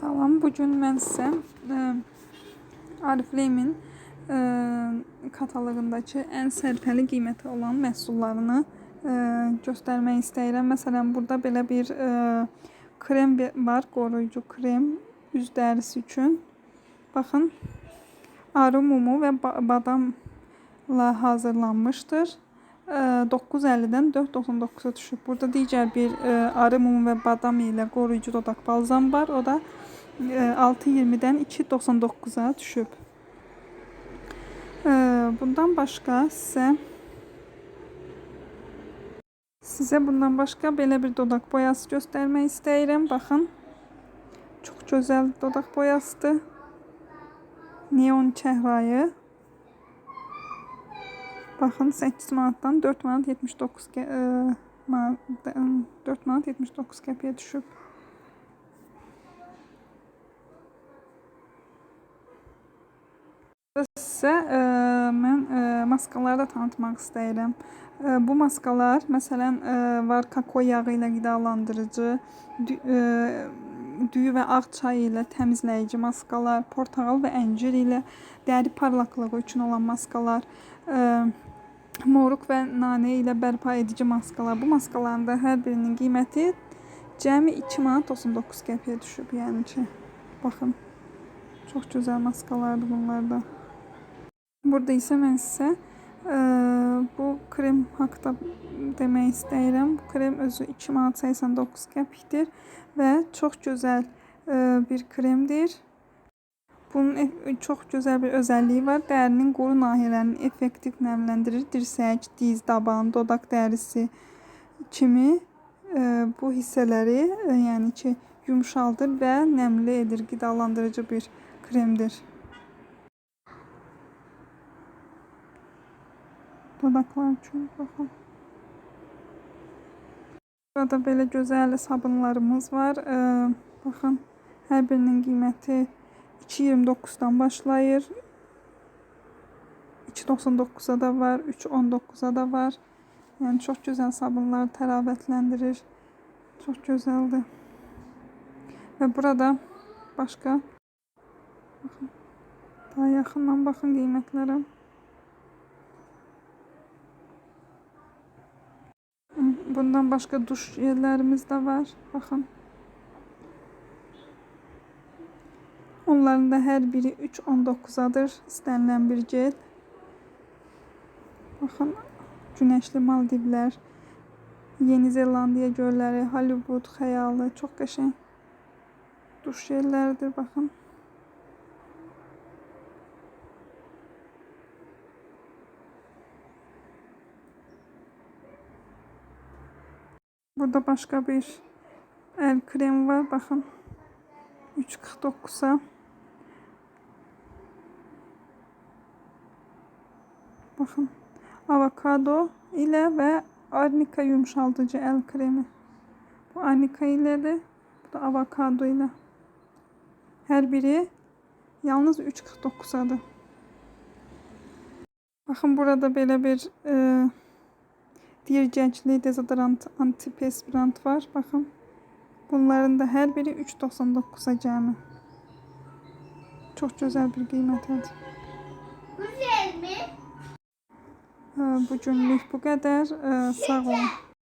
Salam, bu gün mən sizə ə, Ariflame-in ə, kataloqundakı ən sərfəli qiyməti olan məhsullarını ə, göstərmək istəyirəm. Məsələn, burada belə bir krem var, qoruyucu krem üz dərisi üçün. Baxın, arı mumu və ba- badamla hazırlanmışdır. Ə, 9.50-dən 4.99-a düşüb. Burada digər bir ə, arı mumu və badam ilə qoruyucu dodaq balzam var. O da ə, 6.20-dən 2.99-a düşüb. Bundan başqa sizə Sizə bundan başqa belə bir dodaq boyası göstərmək istəyirəm. Baxın. Çox gözəl dodaq boyasıdır. Neon çəhrayı. Baxın 8 manatdan 4 manat 79 qə- ə, manat 4 manat 79 qəpiyə düşüb. Sizə ə, mən ə, maskaları da tanıtmaq istəyirəm. Ə, bu maskalar məsələn ə, var kakao yağı ilə qidalandırıcı, ə, düyü və ağ çay ilə təmizləyici maskalar, portağal və əncir ilə dəri parlaqlığı üçün olan maskalar, ə, moruq və nanə ilə bərpa edici maskalar. Bu maskaların da hər birinin qiyməti cəmi 2 manat 99 qəpiyə düşüb. Yəni ki, baxın. Çox gözəl maskalardır bunlar da. Burada isə mən sizə ə, bu krem haqqında demək istəyirəm. Bu krem özü 2 manat 89 qəpikdir və çox gözəl bir kremdir. Bunun e- çox gözəl bir özəlliyi var. Dərinin quru nahiyələrini effektiv nəmləndirir. Dirsək, diz, daban, dodaq dərisi kimi ə, bu hissələri ə, yəni ki, yumşaldır və nəmli edir. Qidalandırıcı bir kremdir. Dodaqlar üçün baxın. Burada belə gözəl sabunlarımız var. Ee, baxın, hər birinin qiyməti 2.29-dan başlayır. 2.99-a da var, 3.19-a da var. Yəni çox gözəl sabunlar təravətləndirir. Çox gözəldir. Və burada başqa baxın. Daha yaxından baxın qiymətlərə. Bundan başqa duş jellərimiz də var. Baxın. Onların da hər biri 3.19-adır. İstənilən bir gel. Baxın. Günəşli Maldivlər, Yeni Zelandiya gölləri, Hollywood xəyalı, çox qəşəng duş jelləridir. Baxın. Burada başqa bir əl kremi var. Baxın. 3.49-a. Baxın. Avokado ilə və arnika yumşaldıcı əl kremi. Bu arnika ilədir. Bu da avokado ilə. Hər biri yalnız 3.49-adır. Baxın burada belə bir e, Dirgəcli dezodorant antiperspirant var. Baxın. Bunların da hər biri 3.99-a cəmi. Çox gözəl bir qiymətədir. Ə, Bu günlük bu qədər. Ə, Sağ olun.